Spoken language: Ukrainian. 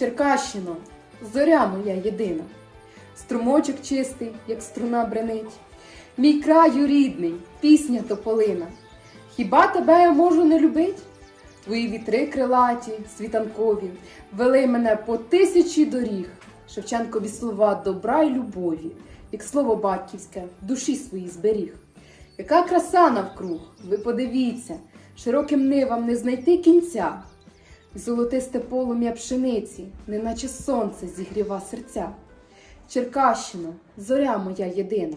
Черкащино, зоря моя єдина, струмочок чистий, як струна бренить. Мій краю рідний, пісня тополина. Хіба тебе я можу не любить? Твої вітри крилаті, світанкові, вели мене по тисячі доріг. Шевченкові слова добра й любові, як слово батьківське, в душі своїй зберіг. Яка краса навкруг, ви подивіться, широким нивам не знайти кінця. Золотисте полум'я пшениці, неначе сонце зігріва серця. Черкащино, зоря моя єдина,